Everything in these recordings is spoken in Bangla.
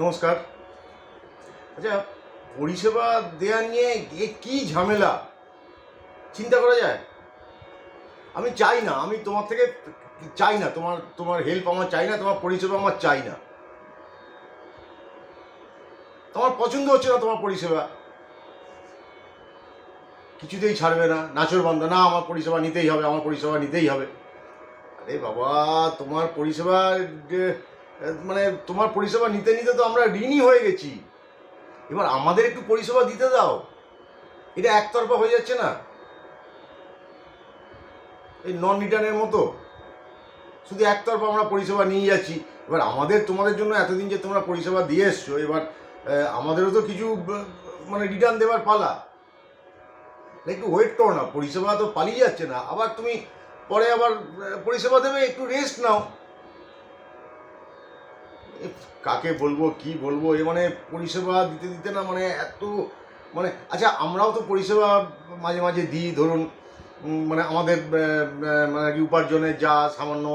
নমস্কার। আচ্ছা পরিষেবা দেওয়া নিয়ে কি ঝামেলা? চিন্তা করা যায়? আমি চাই না, আমি তোমার থেকে চাই না, তোমার তোমার হেল্প আমার চাই না, তোমার পরিষেবা আমার চাই না। তোমার পছন্দ হচ্ছে না তোমার পরিষেবা। কিছুতেই ছাড়বে না, নাচর বন্ধ না, আমার পরিষেবা নিতেই হবে, আমার পরিষেবা নিতেই হবে। আরে বাবা, তোমার পরিষেবা মানে তোমার পরিষেবা নিতে নিতে তো আমরা ঋণই হয়ে গেছি। এবার আমাদের একটু পরিষেবা দিতে দাও। এটা একতরফা হয়ে যাচ্ছে না। এই নন রিটার্নের মতো। শুধু একতরফা আমরা পরিষেবা নিয়ে যাচ্ছি। এবার আমাদের, তোমাদের জন্য এতদিন যে তোমরা পরিষেবা দিয়ে এসছো, এবার আমাদেরও তো কিছু মানে রিটার্ন দেওয়ার পালা। একটু ওয়েট করো না, পরিষেবা তো পালিয়ে যাচ্ছে না। আবার তুমি পরে আবার পরিষেবা দেবে, একটু রেস্ট নাও। কাকে বলব, কি বলব, এ মানে পরিষেবা দিতে দিতে না মানে এত মানে আচ্ছা আমরাও তো পরিষেবা মাঝে মাঝে দিই, ধরুন মানে আমাদের মানে কি উপার্জনের যা সামান্য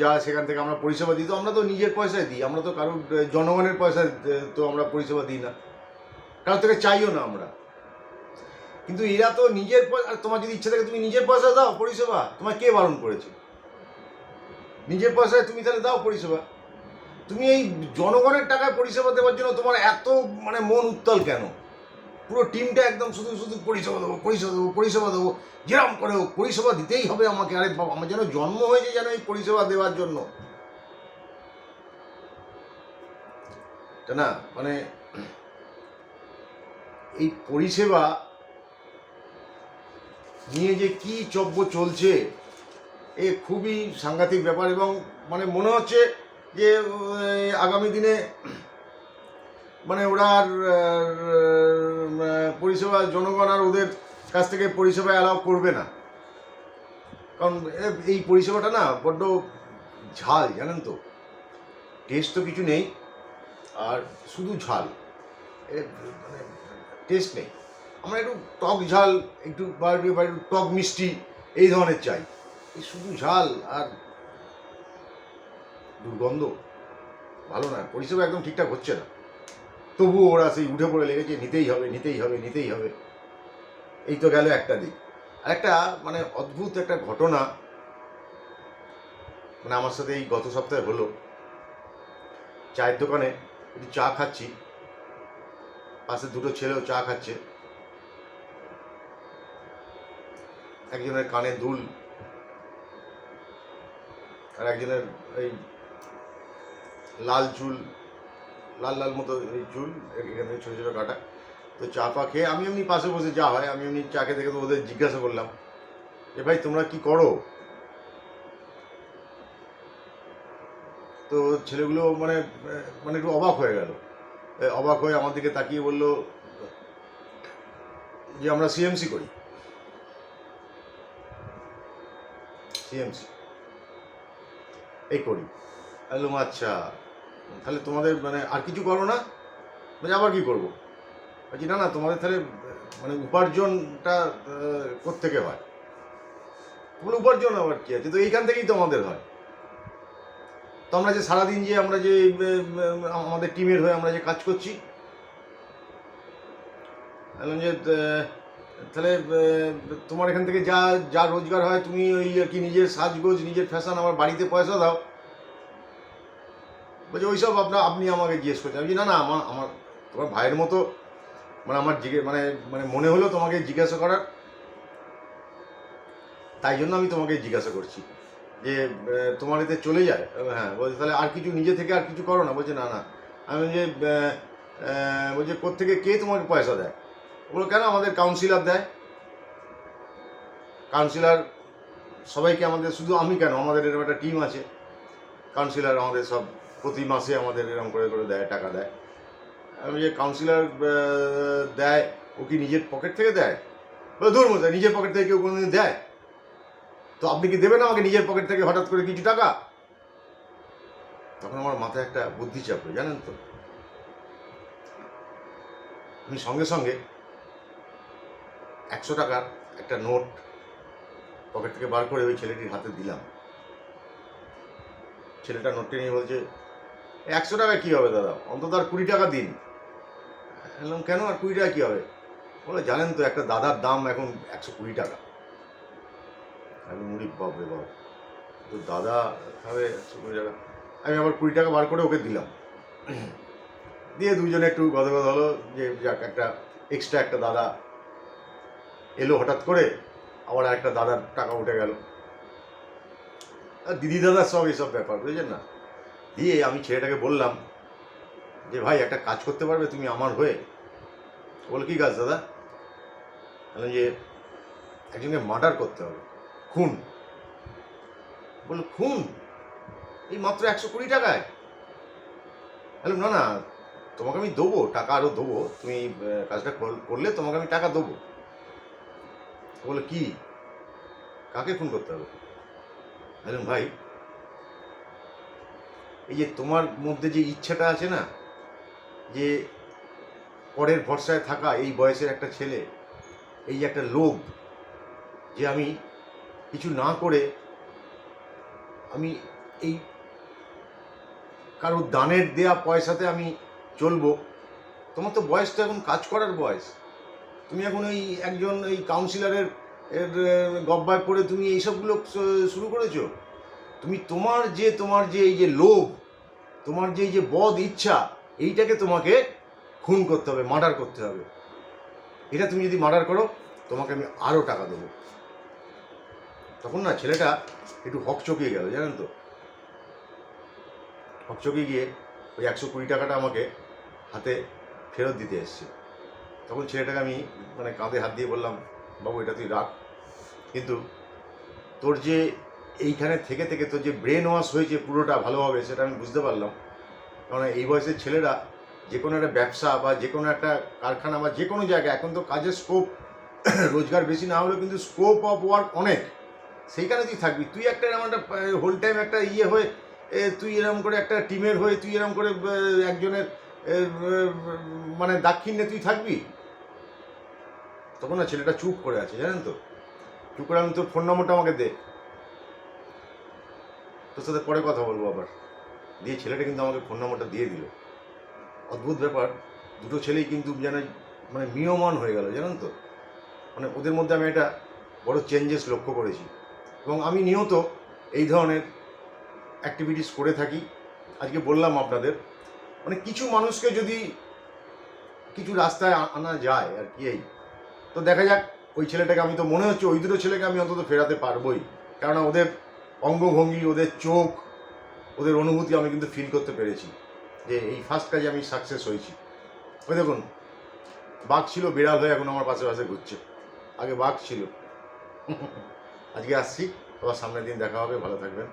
যা সেখান থেকে আমরা পরিষেবা দিই, তো আমরা তো নিজের পয়সায় দিই, আমরা তো কারোর জনগণের পয়সায় তো আমরা পরিষেবা দিই না। কারোর থেকে চাইও না আমরা। কিন্তু এরা তো নিজের আর তোমার যদি ইচ্ছা থাকে তুমি নিজের পয়সা দাও পরিষেবা তোমার কে বারণ করেছে? নিজের পয়সায় তুমি তাহলে দাও পরিষেবা। তুমি এই জনগণের টাকায় পরিষেবা দেওয়ার জন্য তোমার এত মানে মন উত্তাল কেন? পুরো টিমটা একদম শুধু শুধু পরিষেবা দেবো পরিষেবা দেবো পরিষেবা দেবো। যেরকম করে হোক, পরিষেবা দিতেই হবে আমাকে। আরে বাবা, আমার যেন জন্ম হয়েছে যেন এই পরিষেবা দেওয়ার জন্য। না? মানে এই পরিষেবা নিয়ে যে কি চব্য চলছে, এ খুবই সাংঘাতিক ব্যাপার এবং মানে মনে হচ্ছে যে আগামী দিনে মানে ওরা আর পরিষেবা, জনগণ আর ওদের কাছ থেকে পরিষেবা অ্যালাউ করবে না। কারণ এই পরিষেবাটা না বড্ড ঝাল, জানেন তো? টেস্ট তো কিছু নেই, আর শুধু ঝাল। মানে টেস্ট নেই। আমরা একটু টক ঝাল, একটু বা একটু- টক মিষ্টি, এই ধরনের চাই। শুধু ঝাল আর দুর্গন্ধ। ভালো না, পরিষেবা একদম ঠিকঠাক হচ্ছে না। তবুও ওরা সেই উঠে পড়ে লেগেছে, নিতেই হবে নিতেই হবে নিতেই হবে। এই তো গেল একটা দিক। আর একটা মানে অদ্ভুত একটা ঘটনা মানে আমার সাথে এই গত সপ্তাহে হলো। চায়ের দোকানে একটু চা খাচ্ছি। পাশে দুটো ছেলেও চা খাচ্ছে। একজনের কানে দুল আর একজনের এই লাল চুল, লাল লাল মতো এই চুল এখান থেকে ছোটো ছোটো কাটা। তো চা পা খেয়ে আমি এমনি পাশে বসে যা হয়, আমি এমনি চা দেখে তো ওদের জিজ্ঞাসা করলাম, যে ভাই, তোমরা কি করো? তো ছেলেগুলো মানে মানে একটু অবাক হয়ে গেল। অবাক হয়ে আমার দিকে তাকিয়ে বলল, যে আমরা সিএমসি করি। সিএমসি এই করি। বললাম আচ্ছা। তাহলে তোমাদের মানে আর কিছু করো না? বলছি, আবার কি করব? বলছি, না না, তোমাদের তাহলে মানে উপার্জনটা কোত্থেকে হয়? বলে, উপার্জন আবার কি আছে? তো এইখান থেকেই তো আমাদের হয়। তো আমরা যে সারাদিন যে আমরা যে আমাদের টিমের হয়ে আমরা যে কাজ করছি যে তাহলে তোমার এখান থেকে যা যা রোজগার হয়, তুমি ওই আর কি নিজের সাজগোজ, নিজের ফ্যাশন, আমার বাড়িতে পয়সা দাও। বলছে, ওইসব আপনার আপনি আমাকে জিজ্ঞেস করছেন। আমি না না, আমার আমার, তোমার ভাইয়ের মতো মানে আমার জিজ্ঞে মানে মানে মনে হলো তোমাকে জিজ্ঞাসা করার। তাই জন্য আমি তোমাকে জিজ্ঞাসা করছি যে তোমার এতে চলে যায়? হ্যাঁ। বলছে, তাহলে আর কিছু নিজে থেকে আর কিছু করো না? বলছে, না না। আমি যে বলছে, কোত্থেকে কে তোমাকে পয়সা দেয়? ওগুলো কেন আমাদের কাউন্সিলর দেয়? কাউন্সিলর সবাইকে আমাদের, শুধু আমি কেন? আমাদের এরকম একটা টিম আছে। কাউন্সিলর আমাদের সব প্রতি মাসে আমাদের এরকম করে করে দেয়, টাকা দেয়। আমি যে কাউন্সিলর দেয়, ও কি নিজের পকেট থেকে দেয়? মতো নিজের পকেট থেকে কেউ কোনোদিন দেয়? তো আপনি কি দেবেন আমাকে নিজের পকেট থেকে হঠাৎ করে কিছু টাকা? তখন আমার মাথায় একটা বুদ্ধি চাপলো, জানেন তো? আমি সঙ্গে সঙ্গে একশো টাকার একটা নোট পকেট থেকে বার করে ওই ছেলেটির হাতে দিলাম। ছেলেটা নোটটি নিয়ে বলছে একশো টাকা কী হবে দাদা? অন্তত আর কুড়ি টাকা দিন। বললাম, কেন? আর কুড়ি টাকা কী হবে? বলে, জানেন তো, একটা দাদার দাম এখন একশো কুড়ি টাকা। আমি মুড়ি বাপরে বাপ, তো দাদা খাবে একশো কুড়ি টাকা। আমি আবার কুড়ি টাকা বার করে ওকে দিলাম। দিয়ে দুজনে একটু গদ গদ হলো, যে যাক, একটা এক্সট্রা একটা দাদা এলো হঠাৎ করে, আবার একটা দাদার টাকা উঠে গেল। আর দিদি দাদার সব এইসব ব্যাপার, বুঝেছেন না? দিয়ে আমি ছেলেটাকে বললাম যে, ভাই, একটা কাজ করতে পারবে তুমি আমার হয়ে? বল কী কাজ, দাদা? বললাম যে, একজনকে মার্ডার করতে হবে, খুন। বলল, খুন? এই মাত্র একশো কুড়ি টাকায়? বললাম, না না, তোমাকে আমি দেবো, টাকা আরও দেবো। তুমি কাজটা কর- করলে তোমাকে আমি টাকা দেবো। বলে কি? কাকে খুন করতে হবে? বললাম, ভাই এই যে তোমার মধ্যে যে ইচ্ছাটা আছে না, যে পরের ভরসায় থাকা এই বয়সের একটা ছেলে, এই যে একটা লোভ যে আমি কিছু না করে আমি এই কারোর দানের দেয়া পয়সাতে আমি চলবো, তোমার তো বয়স তো এখন কাজ করার বয়স। তুমি এখন ওই একজন এই কাউন্সিলরের এর গব্বায় পড়ে তুমি এইসবগুলো শুরু করেছ? তুমি তোমার যে তোমার যে এই যে লোভ, তোমার যে এই যে বদ ইচ্ছা, এইটাকে তোমাকে খুন করতে হবে, মার্ডার করতে হবে। এটা তুমি যদি মার্ডার করো, তোমাকে আমি আরও টাকা দেবো। তখন না ছেলেটা একটু হকচকিয়ে গেল, জানেন তো? হকচকিয়ে গিয়ে ওই একশো কুড়ি টাকাটা আমাকে হাতে ফেরত দিতে এসছে। তখন ছেলেটাকে আমি মানে কাঁধে হাত দিয়ে বললাম, বাবু, এটা তুই রাখ। কিন্তু তোর যে এইখানে থেকে থেকে তো যে ব্রেন ওয়াশ হয়েছে পুরোটা ভালোভাবে, সেটা আমি বুঝতে পারলাম। কারণ এই বয়সের ছেলেরা যে কোনো একটা ব্যবসা বা যে কোনো একটা কারখানা বা যে কোনো জায়গায়, এখন তো কাজের স্কোপ রোজগার বেশি না হলেও কিন্তু স্কোপ অফ ওয়ার্ক অনেক। সেইখানে তুই থাকবি। তুই একটা এরকম একটা হোল টাইম একটা ইয়ে হয়ে তুই এরকম করে একটা টিমের হয়ে, তুই এরকম করে একজনের মানে দাক্ষিণ্যে তুই থাকবি? তখন না ছেলেটা চুপ করে আছে, জানেন তো? চুপ করে আমি তোর ফোন নম্বরটা আমাকে দে। তোর সাথে পরে কথা বলব আবার। দিয়ে ছেলেটা কিন্তু আমাকে ফোন নম্বরটা দিয়ে দিল। অদ্ভুত ব্যাপার, দুটো ছেলেই কিন্তু যেন মানে মিয়মান হয়ে গেল, জানেন তো? মানে ওদের মধ্যে আমি একটা বড় চেঞ্জেস লক্ষ্য করেছি। এবং আমি নিয়ত এই ধরনের অ্যাক্টিভিটিস করে থাকি। আজকে বললাম আপনাদের মানে কিছু মানুষকে যদি কিছু রাস্তায় আনা যায় আর কি এই, তো দেখা যাক, ওই ছেলেটাকে আমি তো, মনে হচ্ছে ওই দুটো ছেলেকে আমি অন্তত ফেরাতে পারবোই। কেননা ওদের অঙ্গভঙ্গি, ওদের চোখ, ওদের অনুভূতি আমি কিন্তু ফিল করতে পেরেছি যে এই ফার্স্ট কাজে আমি সাকসেস হয়েছি। ওই দেখুন, বাঘ ছিল, বিড়াল হয়ে এখন আমার পাশে পাশে ঘুরছে। আগে বাঘ ছিল। আজকে আসছি, আবার সামনের দিন দেখা হবে, ভালো থাকবেন।